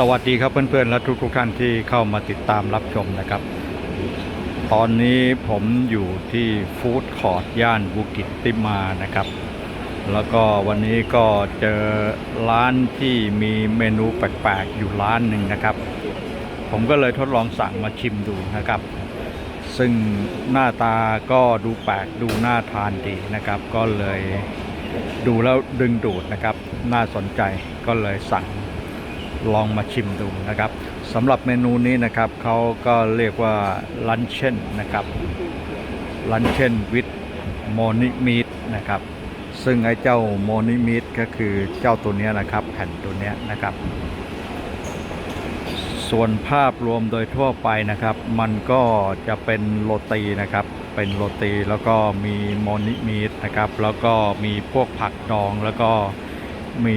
สวัสดีครับเพื่อนๆและทุกๆท่านที่เข้ามาติดตามรับชมนะครับ ตอนนี้ผมอยู่ที่ฟู้ดคอร์ทย่านบุกิตติมานะครับ แล้วก็วันนี้ก็เจอร้านที่มีเมนูแปลกๆอยู่ร้านหนึ่งนะครับ ผมก็เลยทดลองสั่งมาชิมดูนะครับ ซึ่งหน้าตาก็ดูแปลกดูน่าทานดีนะครับ ก็เลยดูแล้วดึงดูดนะครับ น่าสนใจก็เลยสั่ง ลองมาชิมดูนะครับสำหรับเมนูนี้นะครับเขาก็เรียกว่าลันเช่นนะครับลันเช่นวิดโมนิมีดนะครับซึ่งไอ้เจ้าโมนิมีดก็คือเจ้าตัวนี้นะครับ แผ่นตัวนี้นะครับ ส่วนภาพรวมโดยทั่วไปนะครับ มันก็จะเป็นโรตีนะครับ เป็นโรตีแล้วก็มีโมนิมีดนะครับ แล้วก็มีพวกผักดองแล้วก็มี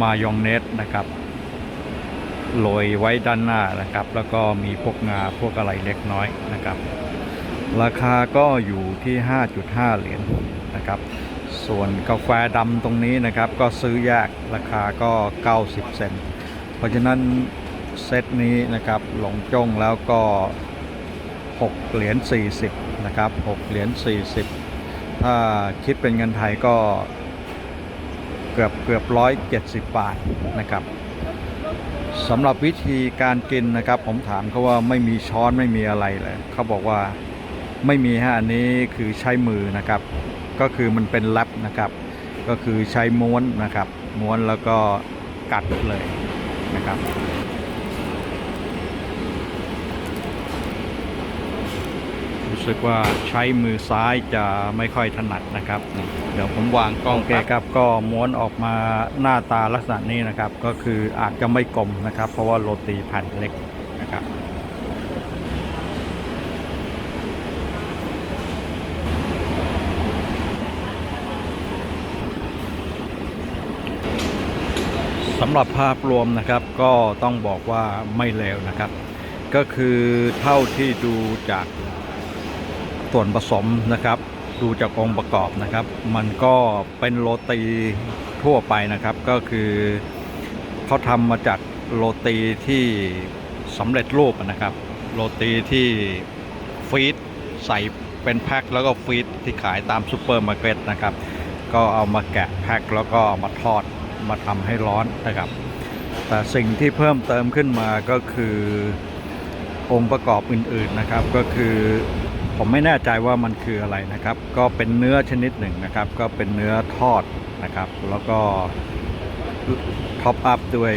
มายองเนสนะครับ โรยไว้ด้านหน้านะครับ แล้วก็มีพวกงาพวกอะไรเล็กน้อยนะครับ ราคาก็อยู่ที่ 5.5 เหรียญนะครับ ส่วนกาแฟดำตรงนี้นะครับ ก็ซื้อแยกราคาก็ 90 เซนเพราะฉะนั้นเซตนี้นะครับหลงจ้งแล้วก็ 6 เหรียญ40 นะครับ 6 เหรียญ40 ถ้าคิดเป็นเงินไทยก็เกือบเกือบ170 บาทนะครับ สำหรับวิธีการกินนะครับ ผมถามเขาว่าไม่มีช้อนไม่มีอะไรเลยเขาบอกว่าไม่มีฮะอันนี้คือใช้มือนะครับ ก็คือมันเป็นแรปนะครับ ก็คือใช้ม้วนนะครับ ม้วนแล้วก็กัดเลยนะครับ สึกว่าใช้มือซ้ายจะไม่ค่อยถนัดนะครับ เดี๋ยวผมวางกล้องโอเคครับก็ม้วนออกมาหน้าตาลักษณะนี้นะครับ ก็คืออาจจะไม่กลมนะครับ เพราะว่าโรตีแผ่นเล็กนะครับสำหรับภาพรวมนะครับก็ต้องบอกว่าไม่เลวนะครับ ก็คือเท่าที่ดูจาก ส่วนผสมนะครับ ดูจากองค์ประกอบนะครับ มันก็เป็นโรตีทั่วไปนะครับ ก็คือเขาทำมาจากโรตีที่สำเร็จรูปนะครับ โรตีที่ฟีดใส่เป็นแพ็คแล้วก็ฟีดที่ขายตามซูเปอร์มาร์เก็ตนะครับ ก็เอามาแกะแพ็คแล้วก็เอามาทอดมาทำให้ร้อนนะครับ แต่สิ่งที่เพิ่มเติมขึ้นมาก็คือองค์ประกอบอื่นๆนะครับ ก็คือ ผมไม่แน่ใจว่ามันคืออะไรนะครับ ก็เป็นเนื้อชนิดหนึ่งนะครับ ก็เป็นเนื้อทอดนะครับ แล้วก็ท็อปอัพด้วย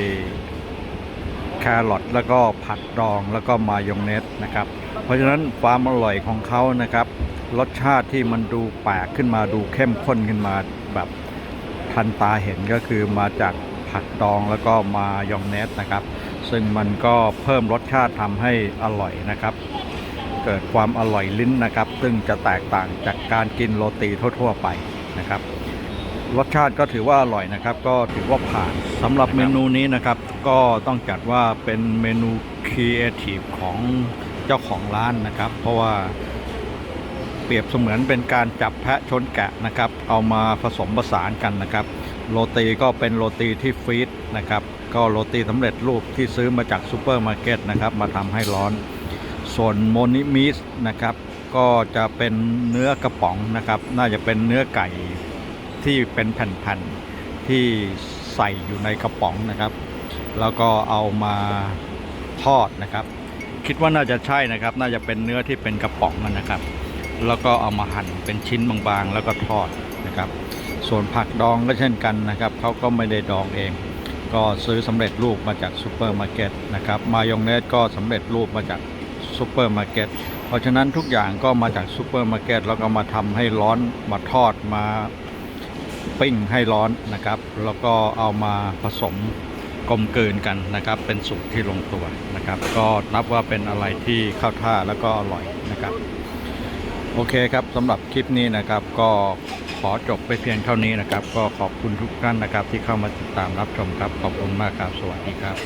แครอทแล้วก็ผักดองแล้วก็มายองเนสนะครับ เพราะฉะนั้นความอร่อยของเขานะครับ รสชาติที่มันดูแปลกขึ้นมาดูเข้มข้นขึ้นมาแบบทันตาเห็นก็คือมาจากผักดองแล้วก็มายองเนสนะครับ ซึ่งมันก็เพิ่มรสชาติทำให้อร่อยนะครับ เกิดความอร่อยลิ้นนะครับ ซึ่งจะแตกต่างจากการกินโรตีทั่ว ๆ ไปนะครับ รสชาติก็ถือว่าอร่อยนะครับ ก็ถือว่าผ่านสำหรับเมนูนี้นะครับ ก็ต้องจัดว่าเป็นเมนูครีเอทีฟของเจ้าของร้านนะครับ เพราะว่าเปรียบเสมือนเป็นการจับแพะชนแกะนะครับ เอามาผสมผสานกันนะครับโรตีก็เป็นโรตีที่ฟรีดนะครับ ก็โรตีสำเร็จรูปที่ซื้อมาจากซูเปอร์มาร์เก็ตนะครับ มาทำให้ร้อน ส่วนโมนิมิสนะครับ ก็จะเป็นเนื้อกระป๋องนะครับ น่าจะเป็นเนื้อไก่ที่เป็นแผ่นๆที่ใส่อยู่ในกระป๋องนะครับ แล้วก็เอามาทอดนะครับ คิดว่าน่าจะใช่นะครับ น่าจะเป็นเนื้อที่เป็นกระป๋องมันนะครับ แล้วก็เอามาหั่นเป็นชิ้นบางๆ แล้วก็ทอดนะครับ ส่วนผักดองก็เช่นกันนะครับเขาก็ไม่ได้ดองเอง ก็ซื้อสำเร็จรูปมาจากซูเปอร์มาร์เก็ตนะครับมายองเนสก็สำเร็จรูปมาจาก ซูเปอร์มาร์เก็ตเพราะฉะนั้นทุกอย่างก็มาจากซูเปอร์มาร์เก็ตแล้วก็มาทำให้ร้อนมาทอดมาปิ้งให้ร้อนนะครับ แล้วก็เอามาผสมกลมกลืนกันนะครับ เป็นสูตรที่ลงตัวนะครับ ก็นับว่าเป็นอะไรที่เข้าท่าแล้วก็อร่อยนะครับโอเคครับสำหรับคลิปนี้นะครับ ก็ขอจบไปเพียงเท่านี้นะครับ ก็ขอบคุณทุกท่านนะครับ ที่เข้ามาติดตามรับชมครับ ขอบคุณมากครับ สวัสดีครับ